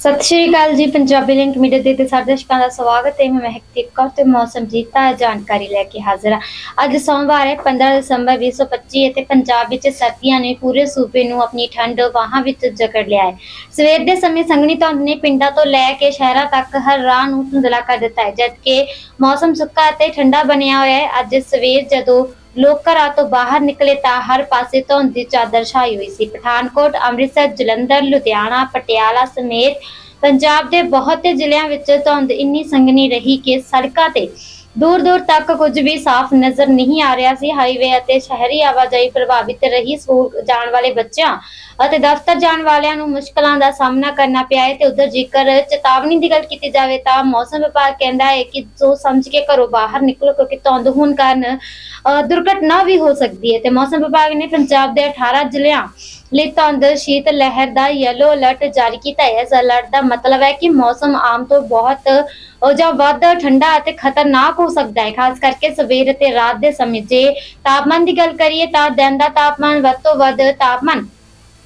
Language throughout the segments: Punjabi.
ਸਤਿ ਸ਼੍ਰੀ ਅਕਾਲ ਜੀ, ਪੰਜਾਬੀ ਲਿੰਕ ਮੀਡੀਆ ਦੇ ਤੇ ਸਾਡੇ ਦਰਸ਼ਕਾਂ ਦਾ ਸਵਾਗਤ ਹੈ। ਮੈਂ ਮਹਿਕਦੀਪ ਕੌਰ ਤੇ ਮੌਸਮ ਦੀ ਤਾਜ਼ਾ ਜਾਣਕਾਰੀ ਲੈ ਕੇ ਹਾਜ਼ਰ ਹਾਂ। ਅੱਜ ਸੋਮਵਾਰ ਹੈ 15 ਦਸੰਬਰ 2025 ਅਤੇ ਪੰਜਾਬ ਵਿੱਚ ਸਰਦੀਆਂ ਨੇ ਪੂਰੇ ਸੂਬੇ ਨੂੰ ਆਪਣੀ ਠੰਡ ਵਾਹਾਂ ਵਿੱਚ ਜਕੜ ਲਿਆ ਹੈ। ਸਵੇਰ ਦੇ ਸਮੇਂ ਸੰਘਣੀ ਧੁੰਦ ਨੇ ਪਿੰਡਾਂ ਤੋਂ ਲੈ ਕੇ ਸ਼ਹਿਰਾਂ ਤੱਕ ਹਰ ਰਾਹ ਨੂੰ ਧੁੰਦਲਾ ਕਰ ਦਿੱਤਾ ਹੈ, ਜਦਕਿ ਮੌਸਮ ਸੁੱਕਾ ਅਤੇ ਠੰਡਾ ਬਣਿਆ ਹੋਇਆ ਹੈ। ਅੱਜ ਸਵੇਰ ਜਦੋਂ ਲੋਕ ਘਰਾਂ ਤੋਂ ਬਾਹਰ ਨਿਕਲੇ ਤਾਂ ਹਰ ਪਾਸੇ ਧੁੰਦ ਦੀ ਚਾਦਰ ਛਾਈ ਹੋਈ ਸੀ। ਪਠਾਨਕੋਟ, ਅੰਮ੍ਰਿਤਸਰ, ਜਲੰਧਰ, ਲੁਧਿਆਣਾ, ਪਟਿਆਲਾ ਸਮੇਤ ਪੰਜਾਬ ਦੇ ਬਹੁਤੇ ਜ਼ਿਲ੍ਹਿਆਂ ਵਿੱਚ ਧੁੰਦ ਇੰਨੀ ਸੰਘਣੀ ਰਹੀ ਕਿ ਸੜਕਾਂ ਤੇ ਦੂਰ ਦੂਰ ਤੱਕ ਕੁਝ ਵੀ ਸਾਫ਼ ਨਜ਼ਰ ਨਹੀਂ ਆ ਰਿਹਾ ਸੀ। ਹਾਈਵੇ ਅਤੇ ਸ਼ਹਿਰੀ ਆਵਾਜਾਈ ਪ੍ਰਭਾਵਿਤ ਰਹੀ। ਸਕੂਲ ਜਾਣ ਵਾਲੇ ਬੱਚਿਆਂ ਅਤੇ ਦਫ਼ਤਰ ਜਾਣ ਵਾਲਿਆਂ ਨੂੰ ਮੁਸ਼ਕਲਾਂ ਦਾ ਸਾਹਮਣਾ ਕਰਨਾ ਪਿਆ ਹੈ ਤੇ ਉਧਰ ਜੇਕਰ ਚੇਤਾਵਨੀ ਦੀ ਗੱਲ ਕੀਤੀ ਜਾਵੇ ਤਾਂ ਮੌਸਮ ਵਿਭਾਗ ਕਹਿੰਦਾ ਹੈ ਕਿ ਸੋਚ ਸਮਝ ਕੇ ਘਰੋਂ ਬਾਹਰ ਨਿਕਲੋ ਕਿਉਂਕਿ ਧੁੰਦ ਹੋਣ ਕਾਰਨ ਦੁਰਘਟਨਾ ਵੀ ਹੋ ਸਕਦੀ ਹੈ ਤੇ ਮੌਸਮ ਵਿਭਾਗ ਨੇ ਪੰਜਾਬ ਦੇ 18 ਜ਼ਿਲ੍ਹਿਆਂ ਲਈ ਧੁੰਦ ਸ਼ੀਤ ਲਹਿਰ ਦਾ ਯੈਲੋ ਅਲਰਟ ਜਾਰੀ ਕੀਤਾ ਹੈ। ਇਸ ਅਲਰਟ ਦਾ ਮਤਲਬ ਹੈ ਕਿ ਮੌਸਮ ਆਮ ਤੋਂ ਬਹੁਤ ਜਾਂ ਵੱਧ ਠੰਡਾ ਅਤੇ ਖਤਰਨਾਕ ਹੋ ਸਕਦਾ ਹੈ। ਖਾਸ ਕਰਕੇ ਸਵੇਰ ਅਤੇ ਰਾਤ ਦੇ ਸਮੇਂ ਜੇ ਤਾਪਮਾਨ ਦੀ ਗੱਲ ਕਰੀਏ ਤਾਂ ਦਿਨ ਦਾ ਤਾਪਮਾਨ ਵੱਧ ਤੋਂ ਵੱਧ ਤਾਪਮਾਨ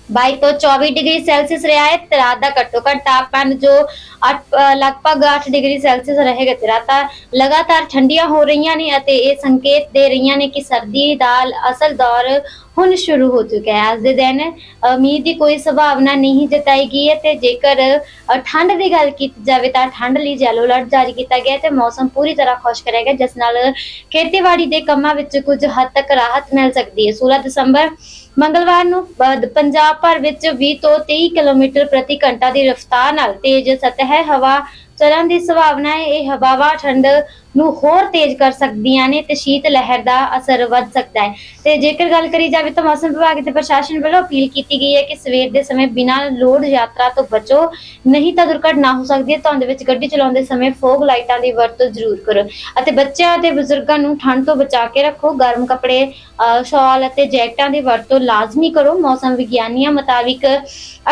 22 ਤੋਂ 24 ਡਿਗਰੀ ਸੈਲਸੀਅਸ ਰਿਹਾ ਹੈ ਤੇ ਰਾਤ ਦਾ ਘੱਟੋ ਘੱਟ ਤਾਪਮਾਨ ਜੋ ਅੱਠ- ਅ, ਲਗਭਗ 8 ਡਿਗਰੀ ਸੈਲਸੀਅਸ ਰਹੇਗਾ ਤੇ ਰਾਤਾਂ ਲਗਾਤਾਰ ਠੰਡੀਆਂ ਹੋ ਰਹੀਆਂ ਨੇ ਅਤੇ ਇਹ ਸੰਕੇਤ ਦੇ ਰਹੀਆਂ ਨੇ ਕਿ ਸਰਦੀ ਦਾ ਅਸਲ ਦੌਰ ਹੁਣ ਸ਼ੁਰੂ ਹੋ ਚੁੱਕਾ ਹੈ। ਅੱਜ ਦੇ ਦਿਨ ਮੀਂਹ ਦੀ ਕੋਈ ਸੰਭਾਵਨਾ ਨਹੀਂ ਜਤਾਈ ਗਈ ਹੈ ਤੇ ਜੇਕਰ ਠੰਡ ਦੀ ਗੱਲ ਕੀਤੀ ਜਾਵੇ ਤਾਂ ਠੰਡ ਲਈ ਯੈਲੋ ਅਲਰਟ ਜਾਰੀ ਕੀਤਾ ਗਿਆ ਤੇ ਮੌਸਮ ਪੂਰੀ ਤਰ੍ਹਾਂ ਖੁਸ਼ਕ ਰਹੇਗਾ, ਜਿਸ ਨਾਲ ਖੇਤੀਬਾੜੀ ਦੇ ਕੰਮਾਂ ਵਿੱਚ ਕੁਝ ਹੱਦ ਤੱਕ ਰਾਹਤ ਮਿਲ ਸਕਦੀ ਹੈ। 16 ਦਸੰਬਰ, ਮੰਗਲਵਾਰ ਨੂੰ ਪੰਜਾਬ ਭਰ ਵਿੱਚ 20 ਤੋਂ 23 ਕਿਲੋਮੀਟਰ ਪ੍ਰਤੀ ਘੰਟਾ ਦੀ ਰਫ਼ਤਾਰ ਨਾਲ ਤੇਜ਼ ਸਤਹ ਹਵਾ ਚੱਲਣ ਦੀ ਸੰਭਾਵਨਾ ਹੈ ਇਹ ਹਵਾਵਾਂ ਠੰਡ ਨੂੰ ਹੋਰ ਤੇਜ਼ ਕਰ ਸਕਦੀਆਂ ਨੇ ਤੇ ਸ਼ੀਤ ਲਹਿਰ ਦਾ ਅਸਰ ਵੱਧ ਸਕਦਾ ਹੈ। ਤੇ ਜੇਕਰ ਗੱਲ ਕਰੀ ਜਾਵੇ ਤਾਂ ਮੌਸਮ ਵਿਭਾਗ ਤੇ ਪ੍ਰਸ਼ਾਸਨ ਵੱਲੋਂ ਅਪੀਲ ਕੀਤੀ ਗਈ ਹੈ ਕਿ ਸਵੇਰ ਦੇ ਸਮੇਂ ਬਿਨਾਂ ਲੋੜ ਯਾਤਰਾ ਤੋਂ ਬਚੋ। ਨਹੀਂ ਤਾਂ ਦੁਰਘਟਨਾ ਹੋ ਸਕਦੀ ਹੈ ਧੁੰਦ ਵਿੱਚ ਗੱਡੀ ਚਲਾਉਂਦੇ ਸਮੇਂ ਫੋਗ ਲਾਈਟਾਂ ਦੀ ਵਰਤੋਂ ਜ਼ਰੂਰ ਕਰੋ ਅਤੇ ਬੱਚਿਆਂ ਅਤੇ ਬਜ਼ੁਰਗਾਂ ਨੂੰ ਠੰਡ ਤੋਂ ਬਚਾ ਕੇ ਰੱਖੋ। ਗਰਮ ਕੱਪੜੇ ਅ, ਸ਼ਾਲ ਅਤੇ ਜੈਕਟਾਂ ਦੀ ਵਰਤੋਂ ਲਾਜ਼ਮੀ ਕਰੋ। ਮੌਸਮ ਵਿਗਿਆਨੀਆਂ ਮੁਤਾਬਿਕ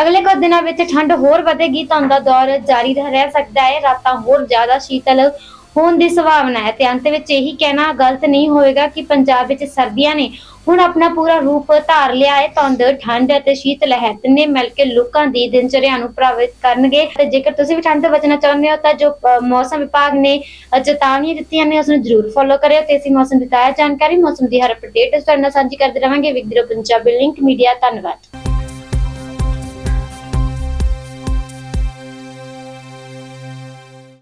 ਅਗਲੇ ਕੁਝ ਦਿਨਾਂ ਵਿੱਚ ਠੰਡ ਹੋਰ ਵਧੇਗੀ ਧੁੰਦ ਦਾ ਦੌਰ ਜਾਰੀ ਰਹਿ ਸਕਦਾ ਹੈ। ਰਾਤਾਂ ਹੋਰ ਜ਼ਿਆਦਾ ਸ਼ੀਤਲ ਹੋਣ ਦੀ ਸੰਭਾਵਨਾ ਹੈ ਤੇ ਅੰਤ ਵਿੱਚ ਇਹੀ ਕਹਿਣਾ ਗਲਤ ਨਹੀਂ ਹੋਵੇਗਾ ਕਿ ਪੰਜਾਬ ਵਿੱਚ ਸਰਦੀਆਂ ਨੇ ਹੁਣ ਆਪਣਾ ਪੂਰਾ ਰੂਪ ਧਾਰ ਲਿਆ ਹੈ। ਧੁੰਦ ਠੰਡ ਅਤੇ ਸ਼ੀਤ ਲਹਿਰ ਤਿੰਨੇ ਮਿਲ ਕੇ ਲੋਕਾਂ ਦੀ ਦਿਨਚਰਿਆ ਨੂੰ ਪ੍ਰਭਾਵਿਤ ਕਰਨਗੇ। ਤੇ ਜੇਕਰ ਤੁਸੀਂ ਵੀ ਠੰਡ ਤੋਂ ਬਚਣਾ ਚਾਹੁੰਦੇ ਹੋ ਤਾਂ ਜੋ ਮੌਸਮ ਵਿਭਾਗ ਨੇ ਅ, ਚੇਤਾਵਨੀਆਂ ਦਿੱਤੀਆਂ ਨੇ ਉਸ ਨੂੰ ਜ਼ਰੂਰ ਫੋਲੋ ਕਰਿਓ ਤੇ ਅਸੀਂ ਮੌਸਮ ਦੀ ਤਾਜ਼ਾ ਜਾਣਕਾਰੀ ਮੌਸਮ ਦੀ ਹਰ ਅਪਡੇਟ ਤੁਹਾਡੇ ਨਾਲ ਸਾਂਝੀ ਕਰਦੇ ਰਵਾਂਗੇ। ਵਿਗਦਰੋ ਪੰਜਾਬੀ ਲਿੰਕ ਮੀਡੀਆ ਧੰਨਵਾਦ।